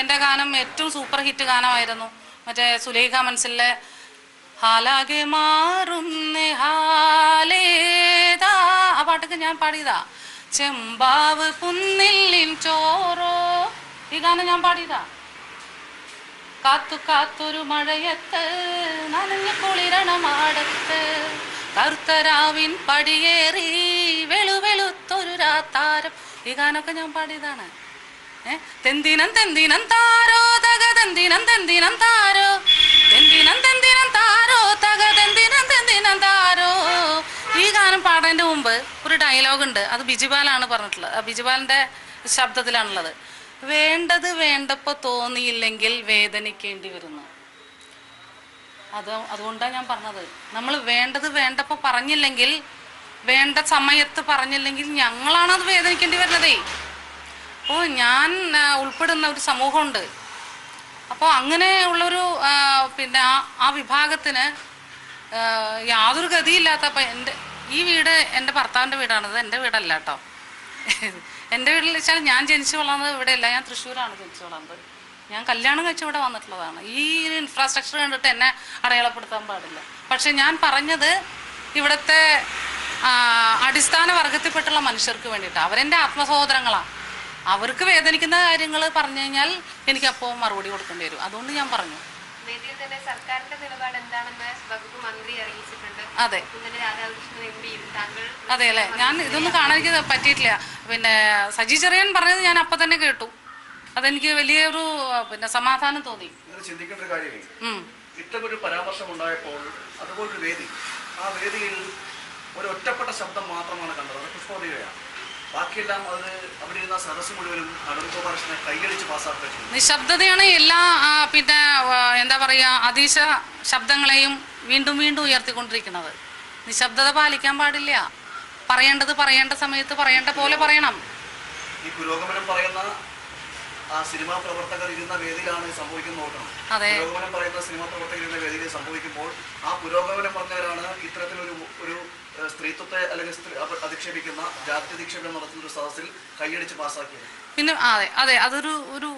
എന്റെ ഗാനം ഏറ്റവും സൂപ്പർ ഹിറ്റ് ഗാനമായിരുന്നു. മറ്റേ സുലേഖ മനസ്സിലെ ഹാലാകെ മാറും ആ പാട്ടൊക്കെ ഞാൻ പാടിയതാ. ചെമ്പാവ് പുന്നില്ലിൻ ചോറോ ഈ ഗാനം ഞാൻ പാടിയതാ. കാത്തു കാത്തൊരു മഴയത്ത് നനഞ്ഞ കുളിരണമാടത്ത് കറുത്തരാവിൻ പടിയേറി വെളുവെളുത്തൊരു രാത്താരം ഈ ഗാനമൊക്കെ ഞാൻ പാടിയതാണ്. തെന്തിനം തെന്തിനം താരോ തക തെന്തിനം തെന്തിനം താരോ. തെന്തിനം തെന്തിനം താരോ തക തെന്തിനം തെന്തിനം താരോ. ഈ ഗാനം പാടാന്റെ മുമ്പ് ഒരു ഡയലോഗ് ഉണ്ട്. അത് ബിജുപാലാണ് പറഞ്ഞിട്ടുള്ളത് ആ ബിജിപാലിന്റെ ശബ്ദത്തിലാണുള്ളത്. വേണ്ടത് വേണ്ടപ്പോൾ തോന്നിയില്ലെങ്കിൽ വേദനിക്കേണ്ടി വരുന്നു. അത് അതുകൊണ്ടാണ് ഞാൻ പറഞ്ഞത്. നമ്മൾ വേണ്ടത് വേണ്ടപ്പോൾ പറഞ്ഞില്ലെങ്കിൽ വേണ്ട സമയത്ത് പറഞ്ഞില്ലെങ്കിൽ ഞങ്ങളാണ് അത് വേദനിക്കേണ്ടി വരുന്നതേ. അപ്പോൾ ഞാൻ ഉൾപ്പെടുന്ന ഒരു സമൂഹമുണ്ട്. അപ്പോൾ അങ്ങനെ ഉള്ളൊരു പിന്നെ ആ വിഭാഗത്തിന് യാതൊരു ഗതിയില്ലാത്ത അപ്പം എന്റെ ഈ വീട് എന്റെ ഭർത്താവിന്റെ വീടാണത് എന്റെ വീടല്ല കേട്ടോ എന്റെ വീട്ടിൽ വെച്ചാൽ ഞാൻ ജനിച്ചു വളർന്നത് ഇവിടെയല്ല ഞാൻ തൃശ്ശൂരാണ് ജനിച്ചു വളർന്നത്. ഞാൻ കല്യാണം കഴിച്ച് ഇവിടെ വന്നിട്ടുള്ളതാണ്. ഈ ഇൻഫ്രാസ്ട്രക്ചർ കണ്ടിട്ട് എന്നെ അടയാളപ്പെടുത്താൻ പാടില്ല. പക്ഷെ ഞാൻ പറഞ്ഞത് ഇവിടുത്തെ അടിസ്ഥാന വർഗത്തിൽപ്പെട്ടുള്ള മനുഷ്യർക്ക് വേണ്ടിയിട്ടാണ് അവരെന്റെ ആത്മസഹോദരങ്ങളാണ് അവർക്ക് വേദനിക്കുന്ന കാര്യങ്ങൾ പറഞ്ഞു കഴിഞ്ഞാൽ എനിക്ക് അപ്പോ മറുപടി കൊടുക്കേണ്ടി വരും. അതുകൊണ്ട് ഞാൻ പറഞ്ഞു. വേദിയിൽ തന്നെ സർക്കാരിന്റെ നിലപാട് എന്താണെന്ന് വകുപ്പ് മന്ത്രി അറിയിച്ചിട്ടുണ്ട്. അതെ. അതെ അല്ലേ? ഞാൻ ഇതൊന്നും കാണാൻ എനിക്ക് പറ്റിയിട്ടില്ല. പിന്നെ സജി ചെറിയൻ പറഞ്ഞത് ഞാൻ അപ്പം തന്നെ കേട്ടു. അതെനിക്ക് വലിയൊരു പിന്നെ സമാധാനം തോന്നി. ചിന്തിക്കേണ്ട ഒരു കാര്യമേ. ഇത്തരമൊരു പരാമർശം ഉണ്ടായപ്പോൾ അതുപോലൊരു വേദി. ആ വേദിയിൽ ഒരു ഒറ്റപ്പെട്ട ശബ്ദം മാത്രമാണ് കണ്ടത്. അത് ബാക്കിയെല്ലാം അത് അവിടെ ഇരുന്ന സദസ്സ് മുഴുവനും ഗോപാലകൃഷ്ണനെ കൈയടിച്ച് പാസ്സാക്കുക നിശബ്ദതയാണ് എല്ലാ പിന്നെ എന്താ പറയുക അതീശ ശബ്ദങ്ങളെയും വീണ്ടും വീണ്ടും ഉയർത്തിക്കൊണ്ടിരിക്കുന്നത്. നിശബ്ദത പാലിക്കാൻ പാടില്ല. പറയേണ്ടത് പറയേണ്ട സമയത്ത് പറയേണ്ട പോലെ പറയണം. ഈ പുരോഗമനം പറയുന്ന ആ സിനിമാ പ്രവർത്തകർ ഇരുന്ന വേദിയിലാണ് സംഭവിക്കുന്നത് നോക്കണം. പുരോഗമനം പറയുന്ന സിനിമാ പ്രവർത്തകർ ഇരുന്ന വേദിയിൽ സംഭവിക്കുമ്പോൾ ആ പുരോഗമനം പറഞ്ഞവരാണ് ഇത്തരത്തിലൊരു ഒരു സ്ത്രീത്വത്തെ അല്ലെങ്കിൽ അധിക്ഷേപിക്കുന്ന ജാത്യധിക്ഷേപം നടത്തുന്ന ഒരു സദസ്സിൽ കൈയടിച്ച് പാസ്സാക്കിയത്. പിന്നെ അതെ അതെ അതൊരു ഒരു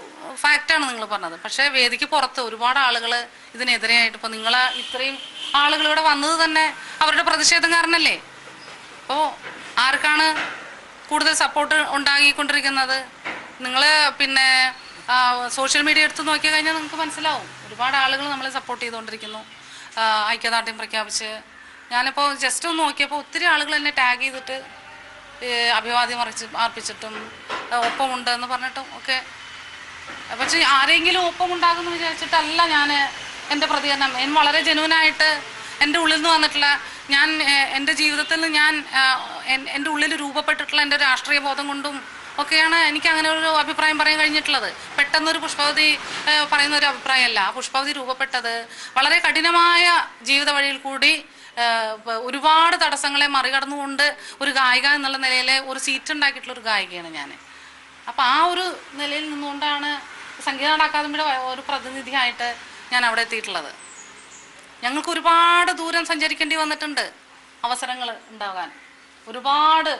ഫാക്റ്റാണ് നിങ്ങൾ പറഞ്ഞത്. പക്ഷേ വേദിക്ക് പുറത്ത് ഒരുപാട് ആളുകൾ ഇതിനെതിരെയായിട്ട് ഇപ്പോൾ നിങ്ങൾ ഇത്രയും ആളുകൾ ഇവിടെ വന്നത് തന്നെ അവരുടെ പ്രതിഷേധം കാരണല്ലേ? അപ്പോൾ ആർക്കാണ് കൂടുതൽ സപ്പോർട്ട് ഉണ്ടാക്കിക്കൊണ്ടിരിക്കുന്നത്? നിങ്ങൾ പിന്നെ സോഷ്യൽ മീഡിയ എടുത്ത് നോക്കി കഴിഞ്ഞാൽ നിങ്ങൾക്ക് മനസ്സിലാവും. ഒരുപാട് ആളുകൾ നമ്മളെ സപ്പോർട്ട് ചെയ്തുകൊണ്ടിരിക്കുന്നു. ഐക്യദാർഢ്യം പ്രഖ്യാപിച്ച് ഞാനിപ്പോൾ ജസ്റ്റ് ഒന്ന് നോക്കിയപ്പോൾ ഒത്തിരി ആളുകൾ എന്നെ ടാഗ് ചെയ്തിട്ട് അഭിവാദ്യം അറിച്ച് അർപ്പിച്ചിട്ടും ഒപ്പമുണ്ട് എന്ന് പറഞ്ഞിട്ടും ഒക്കെ. പക്ഷെ ആരെങ്കിലും ഒപ്പമുണ്ടാകുമെന്ന് വിചാരിച്ചിട്ടല്ല ഞാൻ എന്റെ പ്രതികരണം. എൻ വളരെ ജനുവനായിട്ട് എന്റെ ഉള്ളിൽ നിന്ന് വന്നിട്ടുള്ള ഞാൻ എന്റെ ജീവിതത്തിൽ നിന്ന് ഞാൻ എന്റെ ഉള്ളിൽ രൂപപ്പെട്ടിട്ടുള്ള എന്റെ രാഷ്ട്രീയ ബോധം കൊണ്ടും ഒക്കെയാണ് എനിക്ക് അങ്ങനെ ഒരു അഭിപ്രായം പറയാൻ കഴിഞ്ഞിട്ടുള്ളത്. പെട്ടെന്നൊരു പുഷ്പവതി പറയുന്ന ഒരു അഭിപ്രായമല്ല. ആ പുഷ്പവതി രൂപപ്പെട്ടത് വളരെ കഠിനമായ ജീവിത വഴിയിൽ കൂടി ഒരുപാട് തടസ്സങ്ങളെ മറികടന്നുകൊണ്ട് ഒരു ഗായിക എന്നുള്ള നിലയിൽ ഒരു സീറ്റ് ഉണ്ടാക്കിയിട്ടുള്ള ഒരു ഗായികയാണ് ഞാൻ അപ്പോൾ ആ ഒരു നിലയിൽ നിന്നുകൊണ്ടാണ് സംഗീത അക്കാദമിയുടെ ഒരു പ്രതിനിധിയായിട്ട് ഞാൻ അവിടെ എത്തിയിട്ടുള്ളത്. ഞങ്ങൾക്ക് ഒരുപാട് ദൂരം സഞ്ചരിക്കേണ്ടി വന്നിട്ടുണ്ട് അവസരങ്ങൾ ഉണ്ടാകാൻ. ഒരുപാട്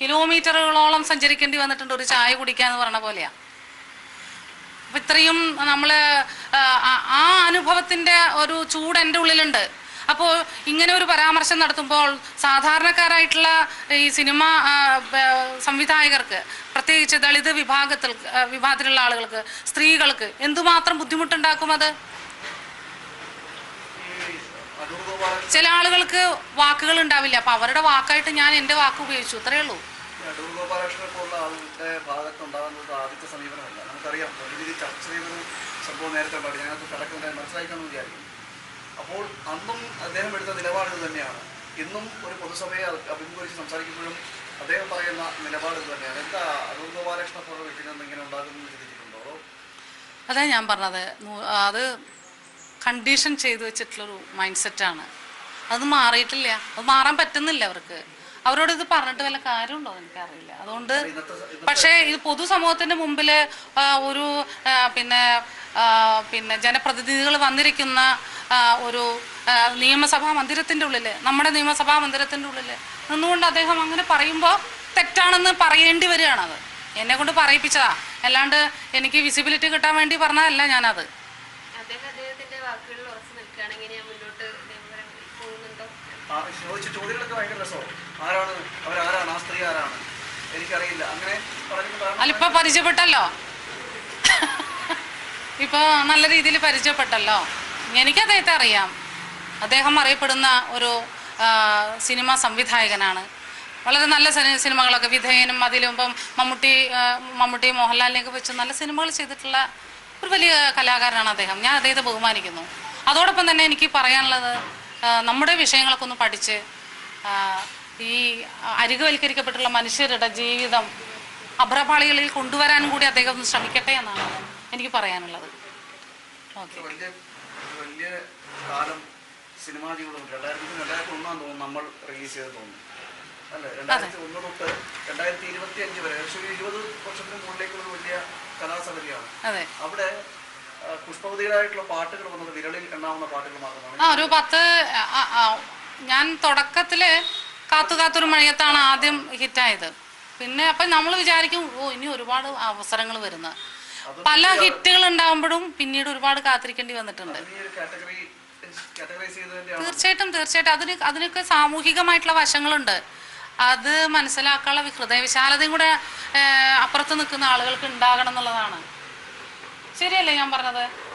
കിലോമീറ്ററുകളോളം സഞ്ചരിക്കേണ്ടി വന്നിട്ടുണ്ട് ഒരു ചായ കുടിക്കുക എന്ന് പറഞ്ഞ പോലെയാ. അപ്പം ഇത്രയും നമ്മൾ ആ അനുഭവത്തിന്റെ ഒരു ചൂട് എന്റെ ഉള്ളിലുണ്ട്. അപ്പോൾ ഇങ്ങനെ ഒരു പരാമർശം നടത്തുമ്പോൾ സാധാരണക്കാരായിട്ടുള്ള ഈ സിനിമ സംവിധായകർക്ക് പ്രത്യേകിച്ച് ദളിത് വിഭാഗത്തിൽ വിഭാഗത്തിലുള്ള ആളുകൾക്ക് സ്ത്രീകൾക്ക് എന്തുമാത്രം ബുദ്ധിമുട്ടുണ്ടാക്കും അത്? ചില ആളുകൾക്ക് വാക്കുകൾ ഉണ്ടാവില്ല. അപ്പൊ അവരുടെ വാക്കായിട്ട് ഞാൻ എന്റെ വാക്ക് ഉപയോഗിച്ചു. അത്രയേ ഉള്ളൂ. അടൂർ ആദ്യത്തെ സമീപനമല്ല. നമുക്കറിയാം ചർച്ച ചെയ്യുന്ന സംഭവം നേരത്തെ ഉണ്ടായി ഞങ്ങൾക്ക് കിടക്കുന്നത് മനസ്സിലാക്കണമെന്ന് വിചാരിക്കും അപ്പോൾ അന്നും അദ്ദേഹം എടുത്ത നിലപാട് തന്നെയാണ്. ഇന്നും ഒരു പൊതുസഭയെ അഭിമുഖീകരിച്ച് സംസാരിക്കുമ്പോഴും അദ്ദേഹം പറയുന്ന നിലപാട് തന്നെയാണ്. എന്താ അരുൺ ഗോപാലകൃഷ്ണ പോലെ വ്യക്തികൾ ഇങ്ങനെ ഉണ്ടാകുമെന്ന് ചിന്തിച്ചിട്ടുണ്ടോ? അതോ ഞാൻ പറഞ്ഞത്. അത് കണ്ടീഷൻ ചെയ്തു വെച്ചിട്ടുള്ളൊരു മൈൻഡ് സെറ്റാണ് അത് മാറിയിട്ടില്ല. അത് മാറാൻ പറ്റുന്നില്ല അവർക്ക്. അവരോട് ഇത് പറഞ്ഞിട്ട് വല്ല കാര്യമുണ്ടോ എനിക്കറിയില്ല. അതുകൊണ്ട് പക്ഷേ ഇത് പൊതുസമൂഹത്തിന്റെ മുമ്പിൽ ഒരു പിന്നെ പിന്നെ ജനപ്രതിനിധികൾ വന്നിരിക്കുന്ന ഒരു നിയമസഭാ മന്ദിരത്തിന്റെ ഉള്ളിൽ നമ്മുടെ നിയമസഭാ മന്ദിരത്തിന്റെ ഉള്ളിൽ നിന്നുകൊണ്ട് അദ്ദേഹം അങ്ങനെ പറയുമ്പോൾ തെറ്റാണെന്ന് പറയേണ്ടി വരികയാണത്. എന്നെ കൊണ്ട് പറയിപ്പിച്ചതാ. അല്ലാണ്ട് എനിക്ക് വിസിബിലിറ്റി കിട്ടാൻ വേണ്ടി പറഞ്ഞതല്ല ഞാനത്. ചോദിച്ച ചോദ്യങ്ങളൊക്കെ ഭയങ്കര രസമാണ്. ആരാണ്? അവരാരാണ്? ആ സ്ത്രീ ആരാണ്? എനിക്കറിയില്ല. അങ്ങനെ അല്ലിപ്പോ പരിചയപ്പെട്ടല്ലോ. ഇപ്പൊ നല്ല രീതിയിൽ പരിചയപ്പെട്ടല്ലോ. എനിക്ക് അദ്ദേഹത്തെ അറിയാം. അദ്ദേഹം അറിയപ്പെടുന്ന ഒരു സിനിമ സംവിധായകനാണ്. വളരെ നല്ല സിനിമകളൊക്കെ വിധേയനും അതിലും ഇപ്പം മമ്മൂട്ടി മമ്മൂട്ടി മോഹൻലാലിനെയൊക്കെ വെച്ച് നല്ല സിനിമകൾ ചെയ്തിട്ടുള്ള ഒരു വലിയ കലാകാരനാണ് അദ്ദേഹം. ഞാൻ അദ്ദേഹത്തെ ബഹുമാനിക്കുന്നു. അതോടൊപ്പം തന്നെ എനിക്ക് പറയാനുള്ളത് നമ്മുടെ വിഷയങ്ങളൊക്കെ ഒന്ന് പഠിച്ച് ഈ അരികുവൽക്കരിക്കപ്പെട്ടുള്ള മനുഷ്യരുടെ ജീവിതം അഭ്രപാളികളിൽ കൊണ്ടുവരാനും കൂടി അദ്ദേഹം ഒന്ന് ശ്രമിക്കട്ടെ എന്നാണ്. എനിക്ക് പറയാനുള്ളത്. ഓക്കെ. വലിയ കാലം സിനിമാ ജീവിതം രണ്ടായിരത്തി രണ്ടായിരത്തി ഒന്നാം തോന്നുന്നു നമ്മൾ റിലീസ് ചെയ്ത് തോന്നുന്നു. അല്ലേ? രണ്ടായിരത്തി ഒന്ന് തൊട്ട് രണ്ടായിരത്തി ഇരുപത്തി അഞ്ച് വരെ ഏകദേശം ഒരു ഇരുപത് വർഷത്തിന് മുകളിലേക്കുള്ള വലിയ കലാസമിതിയാണ്. അവിടെ പാട്ടുകൾ വന്നത് വിരളിൽ എണ്ണാവുന്ന പാട്ടുകൾ മാത്രമാണ്. ആ ഒരു പത്ത് ഞാൻ തുടക്കത്തിൽ കാത്തു കാത്തൊരു മഴയത്താണ് ആദ്യം ഹിറ്റായത്. പിന്നെ അപ്പം നമ്മൾ വിചാരിക്കും ഓ ഇനി ഒരുപാട് അവസരങ്ങൾ വരുന്ന പല ഹിറ്റുകൾ ഉണ്ടാകുമ്പോഴും പിന്നീട് ഒരുപാട് കാത്തിരിക്കേണ്ടി വന്നിട്ടുണ്ട്. തീർച്ചയായിട്ടും തീർച്ചയായിട്ടും. അതിന് അതിനൊക്കെ സാമൂഹികമായിട്ടുള്ള വശങ്ങളുണ്ട്. അത് മനസ്സിലാക്കാനുള്ള വി- ഹൃദയവിശാലതയും കൂടെ അപ്പുറത്ത് നിൽക്കുന്ന ആളുകൾക്ക് ഉണ്ടാകണം എന്നുള്ളതാണ്. ശരിയല്ലേ ഞാൻ പറഞ്ഞത്?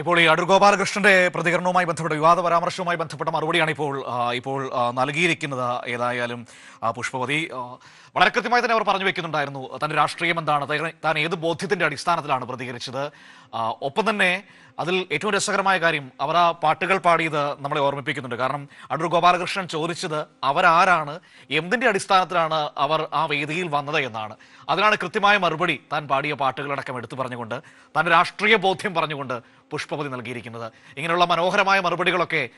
ഇപ്പോൾ ഈ അടൂർ ഗോപാലകൃഷ്ണന്റെ പ്രതികരണവുമായി ബന്ധപ്പെട്ട വിവാദ പരാമർശവുമായി ബന്ധപ്പെട്ട മറുപടിയാണ് ഇപ്പോൾ ഇപ്പോൾ നൽകിയിരിക്കുന്നത്. ഏതായാലും പുഷ്പവതി വളരെ കൃത്യമായി തന്നെ അവർ പറഞ്ഞു വെക്കുന്നുണ്ടായിരുന്നു. തന്റെ രാഷ്ട്രീയം എന്താണ്? താൻ- താൻ ഏത് ബോധ്യത്തിന്റെ അടിസ്ഥാനത്തിലാണ് പ്രതികരിച്ചത്? ഒപ്പം തന്നെ അതിൽ ഏറ്റവും രസകരമായ കാര്യം അവർ ആ പാട്ടുകൾ പാടിയത് നമ്മളെ ഓർമ്മിപ്പിക്കുന്നുണ്ട്. കാരണം അടൂർ ഗോപാലകൃഷ്ണൻ ചോദിച്ചത് അവരാരാണ് എന്തിന്റെ അടിസ്ഥാനത്തിലാണ് അവർ ആ വേദിയിൽ വന്നത് എന്നാണ്. അതിനാണ് കൃത്യമായ മറുപടി താൻ പാടിയ പാട്ടുകളടക്കം എടുത്തു പറഞ്ഞുകൊണ്ട് തന്റെ രാഷ്ട്രീയ ബോധ്യം പറഞ്ഞുകൊണ്ട് പുഷ്പവതി നൽകിയിരിക്കുന്നത്. ഇങ്ങനെയുള്ള മനോഹരമായ മറുപടികളൊക്കെ